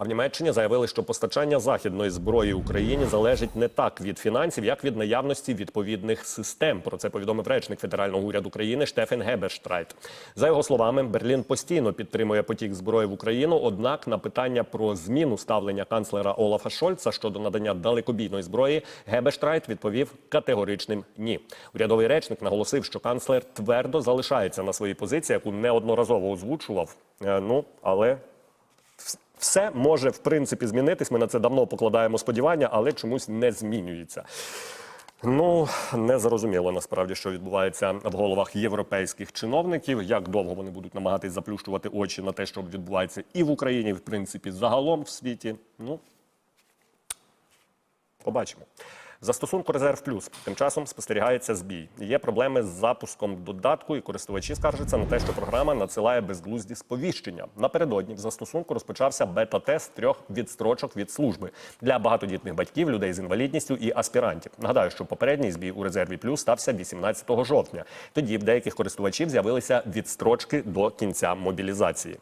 А в Німеччині заявили, що постачання західної зброї Україні залежить не так від фінансів, як від наявності відповідних систем. Про це повідомив речник федерального уряду країни Штефен Геберштрайт. За його словами, Берлін постійно підтримує потік зброї в Україну. Однак на питання про зміну ставлення канцлера Олафа Шольца щодо надання далекобійної зброї Геберштрайт відповів категоричним ні. Урядовий речник наголосив, що канцлер твердо залишається на своїй позиції, яку неодноразово озвучував. Е, Ну але все може в принципі змінитись. Ми на це давно покладаємо сподівання, але чомусь не змінюється. Ну не зрозуміло насправді, що відбувається в головах європейських чиновників. Як довго вони будуть намагатись заплющувати очі на те, що відбувається і в Україні, і, в принципі, загалом в світі. Ну побачимо. В Застосунку Резерв Плюс тим часом спостерігається збій. Є проблеми з запуском додатку, і користувачі скаржаться на те, що програма надсилає безглузді сповіщення. Напередодні в застосунку розпочався бета-тест трьох відстрочок від служби для багатодітних батьків, людей з інвалідністю і аспірантів. Нагадаю, що попередній збій у резерві плюс стався 18 жовтня. Тоді в деяких користувачів з'явилися відстрочки до кінця мобілізації.